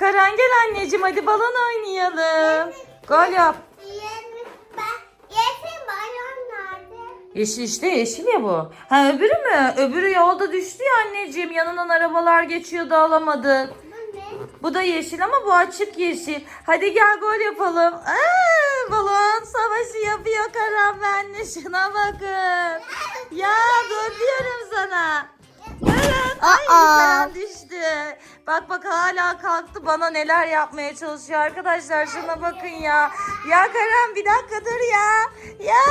Karan gel anneciğim hadi balon oynayalım. Gol yap. Yesin balon nerede? Yeşil işte yeşil ya bu. Ha öbürü mü? Öbürü yolda düştü ya anneciğim. Yanından arabalar geçiyordu alamadık. Bu da yeşil ama bu açık yeşil. Hadi gel gol yapalım. Aa, balon savaşı yapıyor Karan benle. Şuna bakın. Ya dur diyorum sana. Ay Aa. Karan düştü. Bak bak hala kalktı bana neler yapmaya çalışıyor arkadaşlar. Şuna bakın ya. Ya Karan bir dakika dur ya. Ya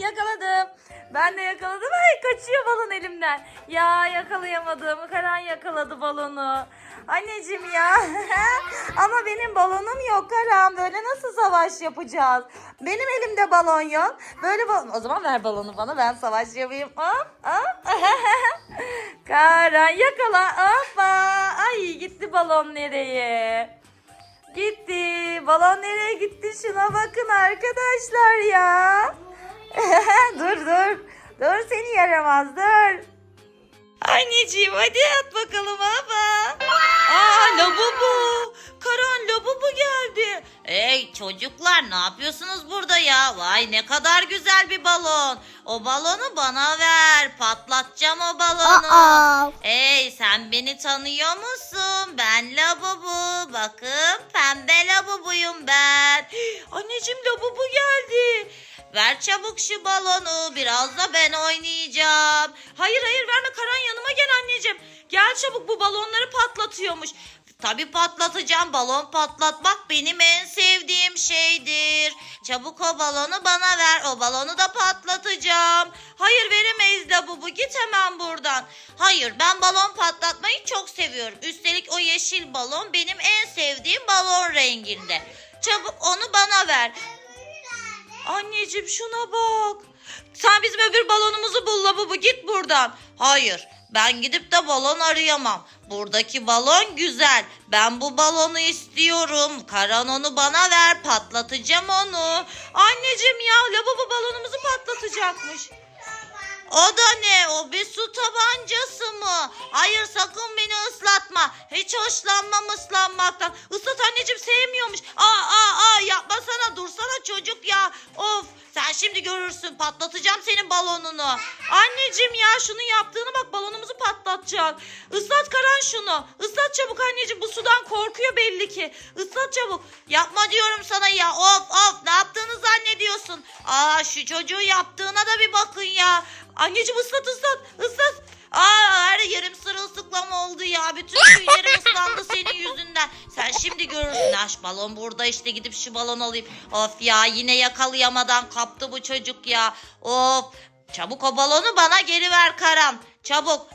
yakaladım. Ben de yakaladım. Kaçıyor balon elimden. Ya yakalayamadım. Karan yakaladı balonu. Anneciğim ya. Ama benim balonum yok Karan. Böyle nasıl savaş yapacağız? Benim elimde balon yok. Böyle balon. O zaman ver balonu bana. Ben savaş yapayım. Karan yakala. Hoppa. Ay gitti balon nereye? Gitti. Balon nereye gitti? Şuna bakın arkadaşlar ya. dur dur. Dur seni yaramaz dur. Anneciğim hadi at bakalım baba. Aa labubu. Karan labubu geldi. Hey çocuklar ne yapıyorsunuz burada ya? Vay ne kadar güzel bir balon. O balonu bana ver. Patlatacağım o balonu. Aa. Hey sen beni tanıyor musun? Ben Labubu. Bakın pembe Labubuyum ben. Anneciğim labubu geldi. Ver çabuk şu balonu. Biraz da ben oynayacağım. Hayır hayır verme Karan yanıma gel anneciğim. Gel çabuk bu balonları patlatıyormuş. Tabii patlatacağım. Balon patlatmak benim en sevdiğim şeydir. Çabuk o balonu bana ver. O balonu da patlatacağım. Hayır veremeyiz labubu git hemen buradan. Hayır ben balon patlatmayı çok seviyorum. Üstelik o yeşil balon benim en sevdiğim balon renginde. Çabuk onu bana ver. Anneciğim şuna bak. Sen bizim öbür balonumuzu bul labubu git buradan. Hayır ben gidip de balon arayamam. Buradaki balon güzel. Ben bu balonu istiyorum. Karan onu bana ver patlatacağım onu. Anneciğim ya labubu balonumuzu patlatacakmış. O da ne? O bir su tabancası mı? Hayır sakın beni ıslatma. Hiç hoşlanmam ıslanmaktan. Islat anneciğim sevmiyormuş. Aa aa aa yapmasana dursana çocuk ya. Of sen şimdi görürsün patlatacağım senin balonunu. Anneciğim ya şunu yaptığını bak balonumuzu patlatacak. Islat Karan şunu. Islat çabuk anneciğim bu sudan korkuyor belli ki. Islat çabuk. Yapma diyorum sana ya of of ne yaptığını zannediyorsun. Aa şu çocuğu yaptığına da bir bakın ya. Anneciğim ıslat ıslat ıslat. Aa her yerim sırılsıklam oldu ya. Bütün tüylerim ıslandı senin yüzünden. Sen şimdi görürsün. Ha şu balon burada işte gidip şu balon alayım. Of ya yine yakalayamadan kaptı bu çocuk ya. Of. Çabuk o balonu bana geri ver Karan. Çabuk.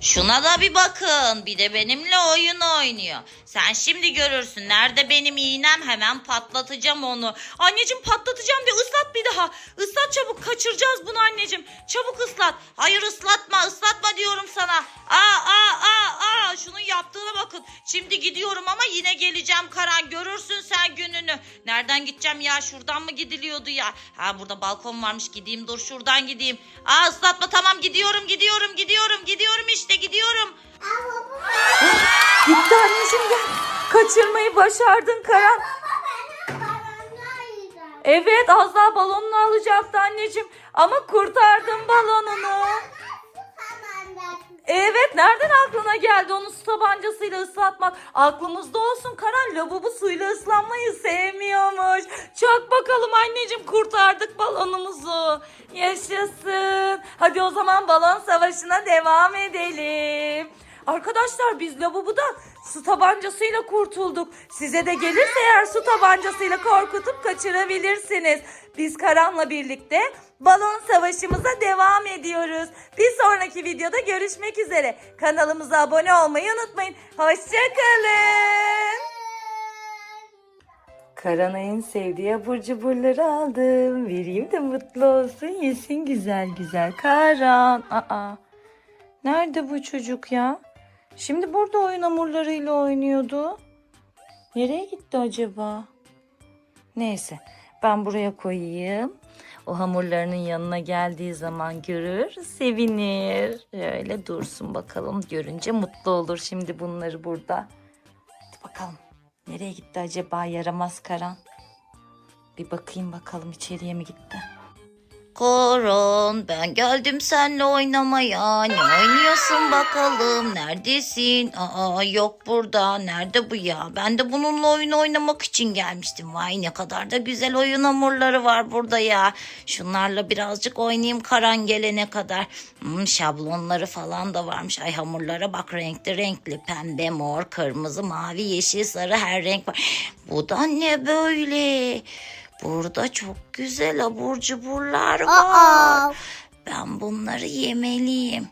Şuna da bir bakın. Bir de benimle oyun oynuyor. Sen şimdi görürsün. Nerede benim iğnem? Hemen patlatacağım onu. Anneciğim patlatacağım diye ıslat bir daha. Islat çabuk kaçıracağız bunu anneciğim. Çabuk ıslat. Hayır ıslatma ıslatma diyorum sana. Aa aa aa aa şunun yaptığına bakın. Şimdi gidiyorum ama yine geleceğim Karan. Görürsün sen gününü. Nereden gideceğim ya? Şuradan mı gidiliyordu ya? Ha burada balkon varmış. Gideyim dur şuradan gideyim. Aa ıslatma tamam gidiyorum gidiyorum gidiyorum gidiyorum işte gidiyorum. Gitti anneciğim gel. Kaçırmayı başardın Karan. Evet az daha balonunu alacaktı anneciğim. Ama kurtardın balonunu. Evet nereden aklına geldi onu su tabancasıyla ıslatmak? Aklımızda olsun Karan labubu suyla ıslanmayı sevmiyormuş. Çak bakalım anneciğim kurtardık balonumuzu. Yaşasın. Hadi o zaman balon savaşına devam edelim. Arkadaşlar biz labubudan su tabancasıyla kurtulduk. Size de gelirse eğer su tabancasıyla korkutup kaçırabilirsiniz. Biz Karan'la birlikte balon savaşımıza devam ediyoruz. Bir sonraki videoda görüşmek üzere. Kanalımıza abone olmayı unutmayın. Hoşçakalın. Karan'a en sevdiği abur cuburları aldım. Vereyim de mutlu olsun yesin güzel güzel. Karan. Aa. Nerede bu çocuk ya? Şimdi burada oyun hamurlarıyla oynuyordu. Nereye gitti acaba? Neyse ben buraya koyayım. O hamurlarının yanına geldiği zaman görür, sevinir. Öyle dursun bakalım. Görünce mutlu olur şimdi bunları burada. Hadi bakalım. Nereye gitti acaba yaramaz Karan? Bir bakayım bakalım içeriye mi gitti? Karan ben geldim seninle oynamaya. Ne oynuyorsun bakalım? Neredesin? Aa yok burada. Nerede bu ya? Ben de bununla oyun oynamak için gelmiştim. Vay ne kadar da güzel oyun hamurları var burada ya. Şunlarla birazcık oynayayım Karan gelene kadar. Hmm, şablonları falan da varmış. Ay hamurlara bak renkli renkli. Pembe, mor, kırmızı, mavi, yeşil, sarı her renk var. Bu da ne böyle? Burada çok güzel abur cuburlar var. Aa. Ben bunları yemeliyim.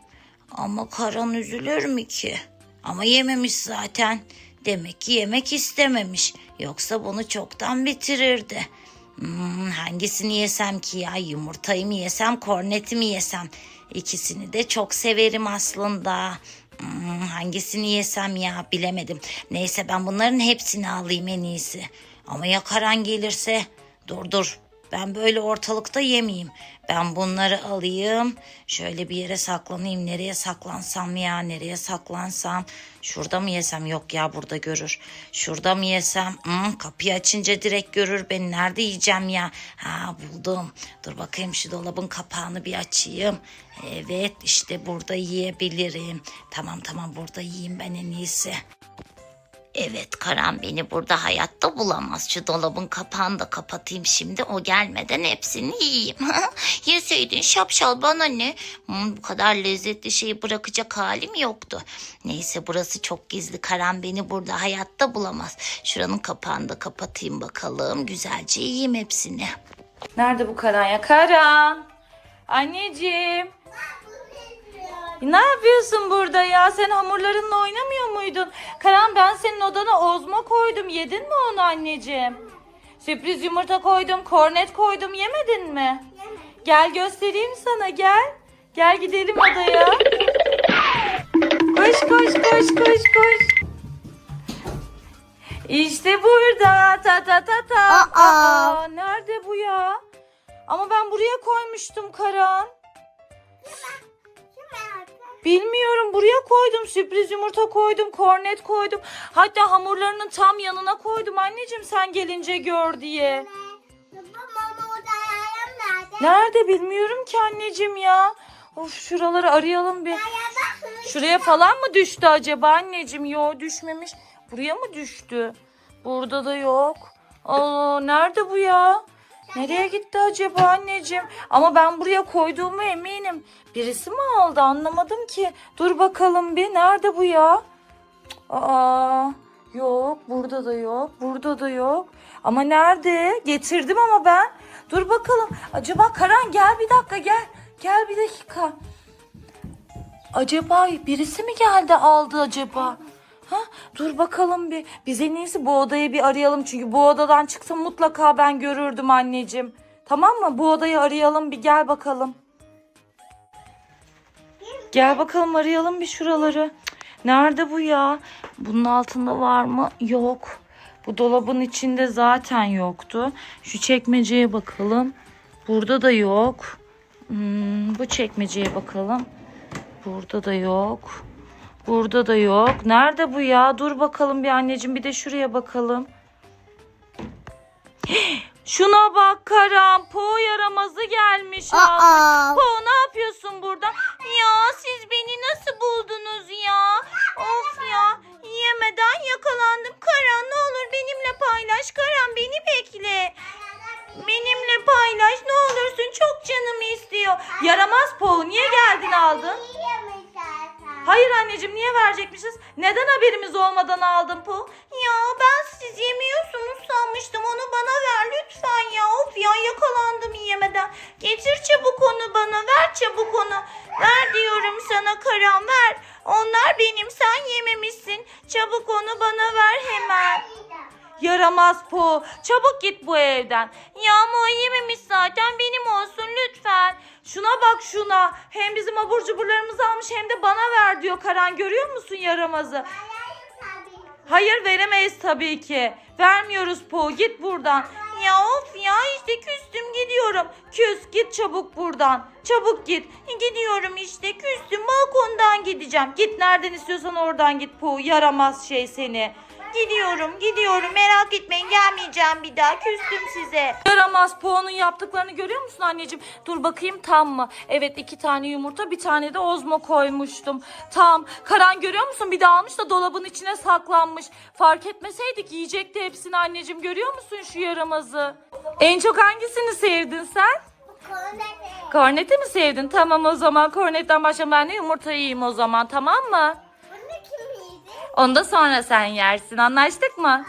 Ama Karan üzülür mü ki? Ama yememiş zaten. Demek ki yemek istememiş. Yoksa bunu çoktan bitirirdi. Hmm, hangisini yesem ki ya? Yumurtayı mı yesem, korneti mi yesem? İkisini de çok severim aslında. Hmm, hangisini yesem ya bilemedim. Neyse ben bunların hepsini alayım en iyisi. Ama ya Karan gelirse? Dur dur ben böyle ortalıkta yemeyeyim. Ben bunları alayım. Şöyle bir yere saklanayım. Nereye saklansam ya? Nereye saklansam? Şurada mı yesem? Yok ya burada görür. Şurada mı yesem? Hmm, kapıyı açınca direkt görür beni. Nerede yiyeceğim ya? Ha buldum. Dur bakayım şu dolabın kapağını bir açayım. Evet işte burada yiyebilirim. Tamam tamam burada yiyeyim ben en iyisi. Evet Karan beni burada hayatta bulamaz. Şu dolabın kapağını da kapatayım şimdi. O gelmeden hepsini yiyeyim. Yeseydin şapşal bana ne? Hmm, bu kadar lezzetli şeyi bırakacak halim yoktu. Neyse burası çok gizli. Karan beni burada hayatta bulamaz. Şuranın kapağını da kapatayım bakalım. Güzelce yiyeyim hepsini. Nerede bu Karan ya? Karan! Anneciğim! Ne yapıyorsun burada ya? Sen hamurlarınla oynamıyor muydun? Karan ben senin odana ozma koydum. Yedin mi onu anneciğim? Sürpriz yumurta koydum, kornet koydum. Yemedin mi? Gel göstereyim sana gel. Gel gidelim odaya. Koş koş koş koş koş. İşte burada. Ta ta ta ta. Aa. Aa, nerede bu ya? Ama ben buraya koymuştum Karan. Bilmiyorum buraya koydum sürpriz yumurta koydum kornet koydum hatta hamurlarının tam yanına koydum anneciğim sen gelince gör diye. Nerede? Bilmiyorum ki anneciğim ya. Of şuraları arayalım bir. Şuraya falan mı düştü acaba anneciğim? Yo düşmemiş. Buraya mı düştü? Burada da yok. Aa nerede bu ya? Nereye gitti acaba anneciğim? Ama ben buraya koyduğumu eminim. Birisi mi aldı anlamadım ki. Dur bakalım bir. Nerede bu ya? Aa yok burada da yok. Burada da yok. Ama nerede? Getirdim ama ben. Dur bakalım. Acaba Karan gel bir dakika gel. Gel bir dakika. Acaba birisi mi geldi aldı acaba? Ha, dur bakalım bir. Biz en iyisi bu odayı bir arayalım. Çünkü bu odadan çıksa mutlaka ben görürdüm anneciğim. Tamam mı? Bu odayı arayalım bir gel bakalım. Gel bakalım arayalım bir şuraları. Nerede bu ya? Bunun altında var mı? Yok. Bu dolabın içinde zaten yoktu. Şu çekmeceye bakalım. Burada da yok. Hmm, bu çekmeceye bakalım. Burada da yok. Burada da yok. Nerede bu ya? Dur bakalım bir anneciğim bir de şuraya bakalım. Şuna bak Karan. Po yaramazı gelmiş. Aa. Po ne yapıyorsun burada? Ya siz beni nasıl buldunuz ya? Of ya. Yemeden yakalandım. Karan ne olur benimle paylaş. Karan beni bekle. Benimle paylaş ne olursun. Çok canım istiyor. Yaramaz Po niye geldin aldın? Hayır anneciğim niye verecekmişiz? Neden haberimiz olmadan aldın Pul? Ya ben siz yemiyorsunuz sanmıştım. Onu bana ver lütfen ya. Of ya yakalandım yemeden. Getir çabuk onu bana. Ver çabuk onu. Ver diyorum sana Karan ver. Onlar benim sen yememişsin. Çabuk onu bana ver hemen. Yaramaz Po. Çabuk git bu evden. Ya ama o yememiş zaten benim olsun lütfen. Şuna bak şuna. Hem bizim abur cuburlarımızı almış hem de bana ver diyor Karan. Görüyor musun yaramazı? Hayır veremeyiz tabii ki. Vermiyoruz Po. Git buradan. Ya of ya işte küstüm gidiyorum. Küs git çabuk buradan. Çabuk git. Gidiyorum işte küstüm balkondan gideceğim. Git nereden istiyorsan oradan git Pu. Yaramaz şey seni. Gidiyorum gidiyorum merak etmeyin gelmeyeceğim bir daha küstüm size. Yaramaz Pu'nun yaptıklarını görüyor musun anneciğim? Dur bakayım tam mı? Evet iki tane yumurta bir tane de ozmo koymuştum. Tam. Karan görüyor musun? Bir de almış da dolabın içine saklanmış. Fark etmeseydik yiyecekti hepsini anneciğim. Görüyor musun şu yaramazı? En çok hangisini sevdin sen? Kornete. Korneti mi sevdin? Tamam o zaman kornetten başla ben de yumurta yiyeyim o zaman tamam mı? Onu da sonra sen yersin anlaştık mı?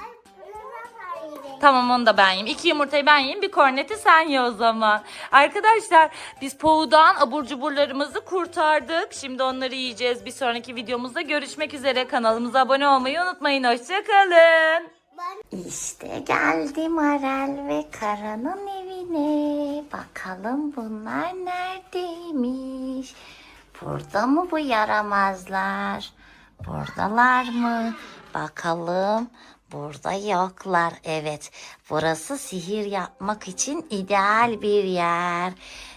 Tamam onu da ben yiyeyim. İki yumurtayı ben yiyeyim bir korneti sen ye o zaman. Arkadaşlar biz Poğu'dan abur cuburlarımızı kurtardık. Şimdi onları yiyeceğiz. Bir sonraki videomuzda görüşmek üzere. Kanalımıza abone olmayı unutmayın. Hoşçakalın. İşte geldim Arel ve Kara'nın evine. Bakalım bunlar neredeymiş? Burada mı bu yaramazlar? Buradalar mı? Bakalım. Burada yoklar. Evet. Burası sihir yapmak için ideal bir yer.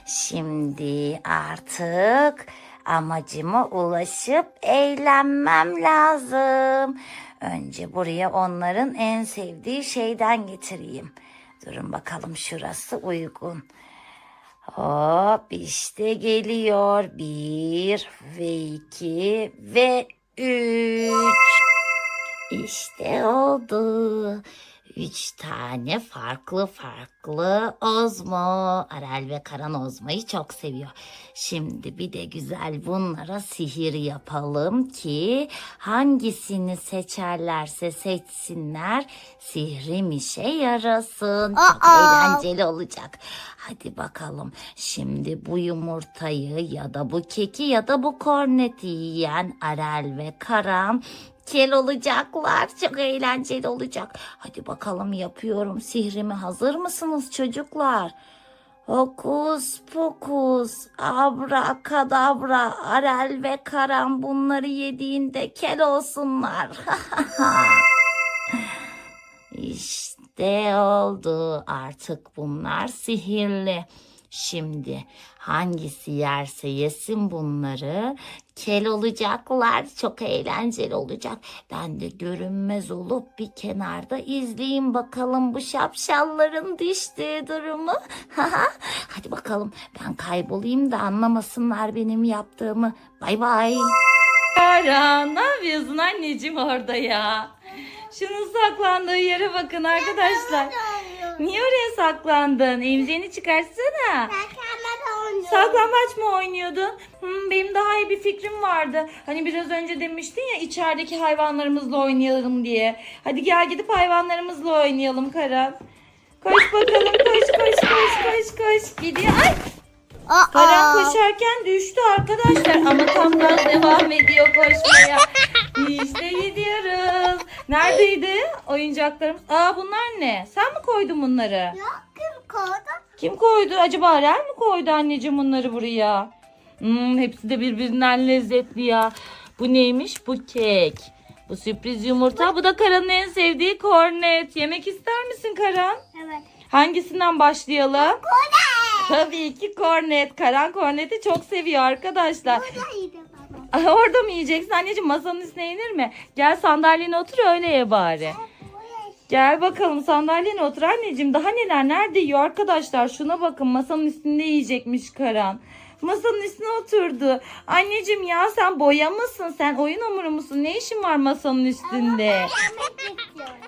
Şimdi artık amacıma ulaşıp eğlenmem lazım. Önce buraya onların en sevdiği şeyden getireyim. Durun bakalım şurası uygun. Hop işte geliyor. Bir ve iki ve üç. İşte oldu. Üç tane farklı farklı Ozmo. Arel ve Karan Ozmo'yu çok seviyor. Şimdi bir de güzel bunlara sihir yapalım ki hangisini seçerlerse seçsinler sihrim işe yarasın. Çok Aa! eğlenceli olacak. Hadi bakalım. Şimdi bu yumurtayı ya da bu keki ya da bu korneti yiyen Arel ve Karan kel olacaklar. Çok eğlenceli olacak. Hadi bakalım yapıyorum sihrimi. Hazır mısınız çocuklar? Hokus pokus, abrakadabra, Arel ve Karan bunları yediğinde kel olsunlar. İşte oldu. Artık bunlar sihirli. Şimdi hangisi yerse yesin bunları kel olacaklar. Çok eğlenceli olacak. Ben de görünmez olup bir kenarda izleyeyim bakalım bu şapşalların düştüğü durumu. Hadi bakalım ben kaybolayım da anlamasınlar benim yaptığımı. Bay bay. Karan ne yapıyorsun anneciğim orada ya? Şunun saklandığı yere bakın arkadaşlar. Niye oraya saklandın? Emziğini çıkarsana. Saklambaç mı oynuyordun? Hmm, benim daha iyi bir fikrim vardı. Hani biraz önce demiştin ya içerideki hayvanlarımızla oynayalım diye. Hadi gel gidip hayvanlarımızla oynayalım Karan. Koş bakalım koş koş koş koş koş. Gidiyor. Ay Karan koşarken düştü arkadaşlar ama tam gaz devam ediyor koşmaya. İşte gidiyoruz. Neredeydi oyuncaklarımız? Aa bunlar ne? Sen mi koydun bunları? Yok kim koydu? Kim koydu? Acaba Arel mi koydu anneciğim bunları buraya? Hmm, hepsi de birbirinden lezzetli ya. Bu neymiş? Bu kek. Bu sürpriz yumurta. Bu da Karan'ın en sevdiği kornet. Yemek ister misin Karan? Evet. Hangisinden başlayalım? Tabii ki kornet. Karan korneti çok seviyor arkadaşlar. Burada yedi baba. Ay, Orada mı yiyeceksin anneciğim? Masanın üstüne yenir mi? Gel sandalyene otur öyle ye bari. Gel bakalım sandalyene otur anneciğim. Daha neler nerede yiyor arkadaşlar? Şuna bakın masanın üstünde yiyecekmiş Karan. Masanın üstüne oturdu. Anneciğim ya sen boya mısın? Sen oyun hamuru musun? Ne işin var masanın üstünde?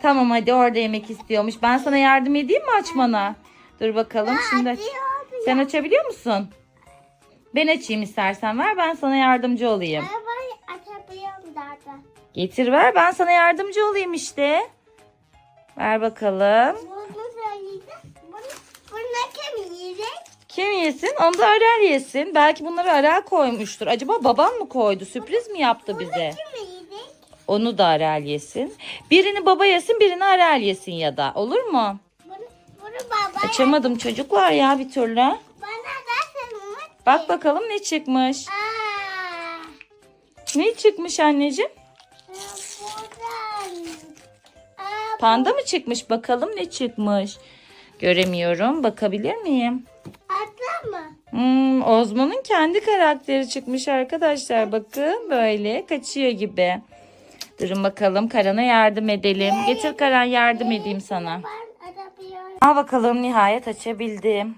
Tamam hadi orada yemek istiyormuş. Ben sana yardım edeyim mi açmana? Dur bakalım şimdi. aç-. Sen açabiliyor musun? Ben açayım istersen ver ben sana yardımcı olayım. Arabayı açabiliyorum zaten. Getir ver ben sana yardımcı olayım işte. Ver bakalım. Bunu söyleyeceğim. Bunu, bunu kim yiyecek? Kim yesin? Onu da Arel yesin. Belki bunları Arel koymuştur. Acaba baban mı koydu? Sürpriz mi yaptı bize? Kim yiyecek? Onu da Arel yesin. Birini baba yesin, birini Arel yesin ya da. Olur mu? Bunu, bunu baba. Açamadım çocuklar ya bir türlü. Bak bakalım ne çıkmış. Aa. Ne çıkmış anneciğim? Buradan. Aa, Panda mı çıkmış? Bakalım ne çıkmış. Göremiyorum. Bakabilir miyim? Atla mı? Hmm, Ozmo'nun kendi karakteri çıkmış arkadaşlar. Bakın böyle kaçıyor gibi. Durun bakalım Karan'a yardım edelim. Getir Karan yardım edeyim sana. Ben. Al bakalım nihayet açabildim.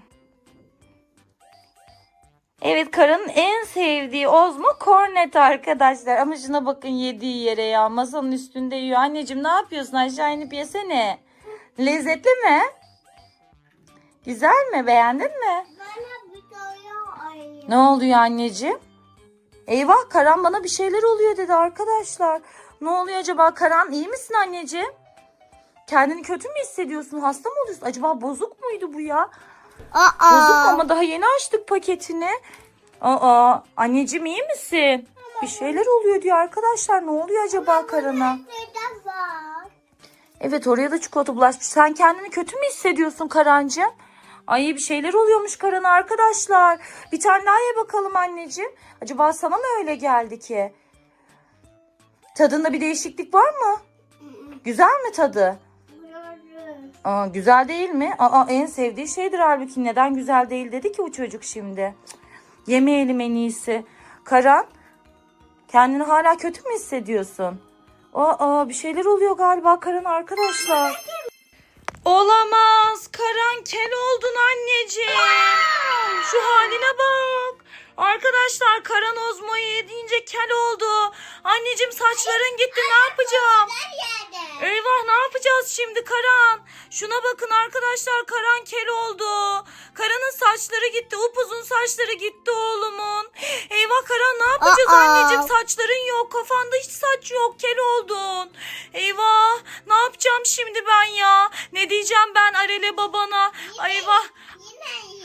Evet Karan'ın en sevdiği Ozmo kornet arkadaşlar. Ama şuna bakın yediği yere ya. Masanın üstünde yiyor. Anneciğim ne yapıyorsun? Aşağı inip yesene. Lezzetli mi? Güzel mi? Beğendin mi? Ne oluyor anneciğim? Eyvah Karan bana bir şeyler oluyor dedi arkadaşlar. Ne oluyor acaba Karan iyi misin anneciğim? Kendini kötü mü hissediyorsun? Hasta mı oluyorsun? Acaba bozuk muydu bu ya? Bozuk mu? ama daha yeni açtık paketini. Aa anneciğim iyi misin? Bir şeyler oluyor diyor arkadaşlar. Ne oluyor acaba Karan'a? Var. Evet oraya da çikolata bulaşmış. Sen kendini kötü mü hissediyorsun Karancığım? Ay bir şeyler oluyormuş Karan'a arkadaşlar. Bir tane daha ye bakalım anneciğim. Acaba sana mı öyle geldi ki? Tadında bir değişiklik var mı? Güzel mi tadı? Aa, güzel değil mi? Aa, en sevdiği şeydir halbuki. Neden güzel değil dedi ki o çocuk şimdi. Cık, Yemeyelim en iyisi. Karan kendini hala kötü mü hissediyorsun? Aa, bir şeyler oluyor galiba Karan arkadaşlar. Olamaz. Karan kel oldun anneciğim. Şu haline bak. Arkadaşlar Karan Ozmo'yu yediğince kel oldu. Anneciğim saçların gitti ne yapacağım? Eyvah ne yapacağız şimdi Karan? Şuna bakın arkadaşlar Karan kel oldu. Karan'ın saçları gitti. Upuzun saçları gitti oğlumun. Eyvah Karan ne yapacağız Aa. anneciğim? Saçların yok. Kafanda hiç saç yok. Kel oldun. Eyvah ne yapacağım şimdi ben ya? Ne diyeceğim ben Arele babana? Eyvah.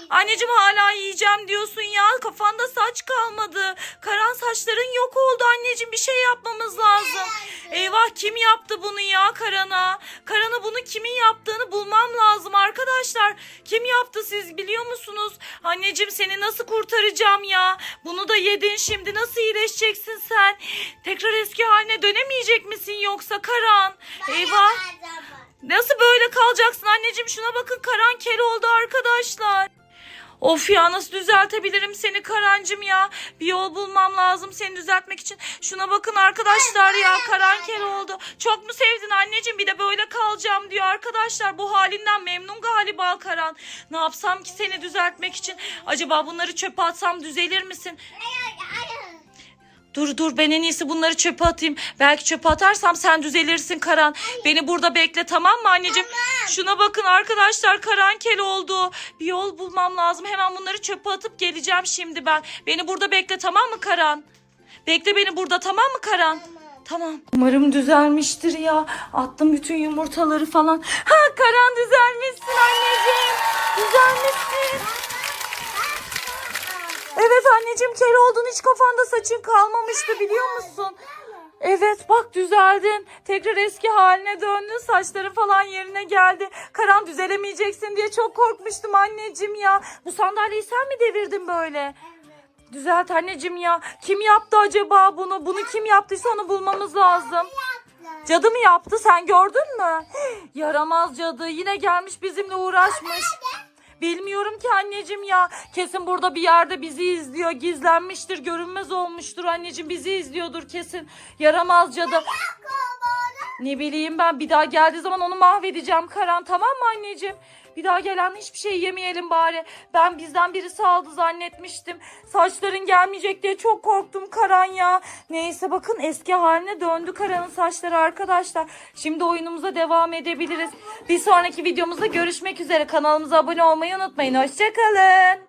Anneciğim hala yiyeceğim diyorsun ya. Kafanda saç kalmadı. Karan saçların yok oldu anneciğim. Bir şey yapmamız lazım. Eyvah kim yaptı bunu ya Karan'a? Karan'a bunu kimin yaptığını bulmam lazım arkadaşlar. Kim yaptı siz biliyor musunuz? Anneciğim seni nasıl kurtaracağım ya? Bunu da yedin şimdi nasıl iyileşeceksin sen? Tekrar eski haline dönemeyecek misin yoksa Karan? Eyvah. Nasıl böyle kalacaksın anneciğim? Şuna bakın Karan kel oldu arkadaşlar. Of ya nasıl düzeltebilirim seni Karancım ya? Bir yol bulmam lazım seni düzeltmek için. Şuna bakın arkadaşlar ya Karan kel oldu. Çok mu sevdin anneciğim? Bir de böyle kalacağım diyor arkadaşlar. Bu halinden memnun galiba Karan. Ne yapsam ki seni düzeltmek için? Acaba bunları çöpe atsam düzelir misin? Dur dur ben en iyisi bunları çöpe atayım. Belki çöpe atarsam sen düzelirsin Karan. Beni burada bekle tamam mı anneciğim? Şuna bakın arkadaşlar Karan kel oldu. Bir yol bulmam lazım. Hemen bunları çöpe atıp geleceğim şimdi ben. Beni burada bekle tamam mı Karan? Bekle beni burada tamam mı Karan? Tamam. Umarım düzelmiştir ya. Attım bütün yumurtaları falan. Ha Karan düzelmişsin anneciğim. Düzelmişsin. Evet anneciğim kel oldun hiç kafanda saçın kalmamıştı biliyor musun? Evet bak düzeldin. Tekrar eski haline döndün. Saçların falan yerine geldi. Karan düzelemeyeceksin diye çok korkmuştum anneciğim ya. Bu sandalyeyi sen mi devirdin böyle? Düzelt anneciğim ya. Kim yaptı acaba bunu? Bunu kim yaptıysa onu bulmamız lazım. Cadı mı yaptı? Sen gördün mü? Yaramaz cadı. Yine gelmiş bizimle uğraşmış. Bilmiyorum ki anneciğim ya. Kesin burada bir yerde bizi izliyor. Gizlenmiştir, görünmez olmuştur anneciğim. Bizi izliyordur kesin. Yaramaz cadı. Ne bileyim ben bir daha geldiği zaman onu mahvedeceğim Karan tamam mı anneciğim? Bir daha gelen hiçbir şey yemeyelim bari. Ben bizden birisi aldı zannetmiştim. Saçların gelmeyecek diye çok korktum Karan ya. Neyse bakın eski haline döndü Karan'ın saçları arkadaşlar. Şimdi oyunumuza devam edebiliriz. Bir sonraki videomuzda görüşmek üzere. Kanalımıza abone olmayı unutmayın. Hoşçakalın.